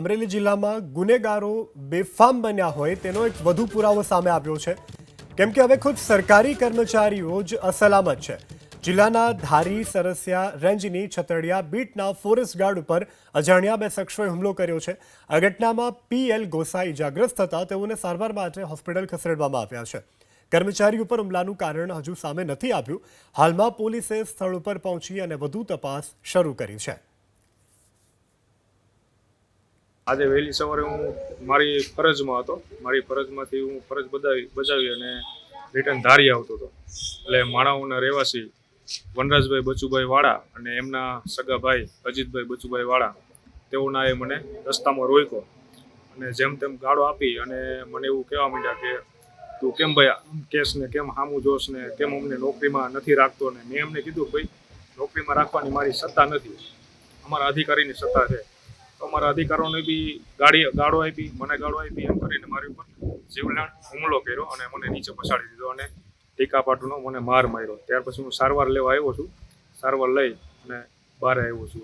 અમરેલી જિલ્લામાં ગુનેગારો બેફામ બન્યા હોય તેનો એક વધુ પુરાવો સામે આવ્યો છે. કેમ કે હવે ખુદ સરકારી કર્મચારીઓ જ અસલામત છે. જિલ્લાના ધારી, સરસિયા, રેન્જની છતડિયા બીટના ફોરેસ્ટ ગાર્ડ ઉપર અજાણ્યા બે શખ્સોએ હુમલો કર્યો છે. આ ઘટનામાં પીએલ ગોસાઈ ઇજાગ્રસ્ત થતા તેઓને સારવાર માટે હોસ્પિટલ ખસેડવામાં આવ્યા છે. કર્મચારી ઉપર હુમલાનું કારણ હજુ સામે નથી આવ્યું. હાલમાં પોલીસે સ્થળ ઉપર પહોંચી અને વધુ તપાસ શરૂ કરી છે. આજે વહેલી સવારે હું મારી ફરજમાં હતો. મારી ફરજમાંથી હું ફરજ બજાવી બજાવી અને રિટર્ન ધારી આવતો હતો. એટલે માણાઓના રહેવાસી વનરાજભાઈ બચુભાઈ વાળા અને એમના સગા ભાઈ અજીતભાઈ બચુભાઈ વાળા તેઓના એ મને રસ્તામાં રોક્યો અને જેમ તેમ ગાળો આપી અને મને એવું કહેવા માંડ્યા કે, તું કેમ ભાઈ આમ કેસ ને કેમ હામું જોશ ને કેમ અમને નોકરીમાં નથી રાખતો? ને મેં એમને કીધું ભાઈ, નોકરીમાં રાખવાની મારી સત્તા નથી. અમારા અધિકારીની સત્તા છે. અમારા અધિકારોને બી ગાડી, ગાળો આપી, મને ગાળો આપી, એમ કરીને મારી ઉપર જીવલેણ હુમલો કર્યો અને મને નીચે પછાડી દીધો અને ટીકા પાટુનો મને માર માર્યો. ત્યાર પછી હું સારવાર લેવા આવ્યો છું. સારવાર લઈ અને બહાર આવ્યો છું.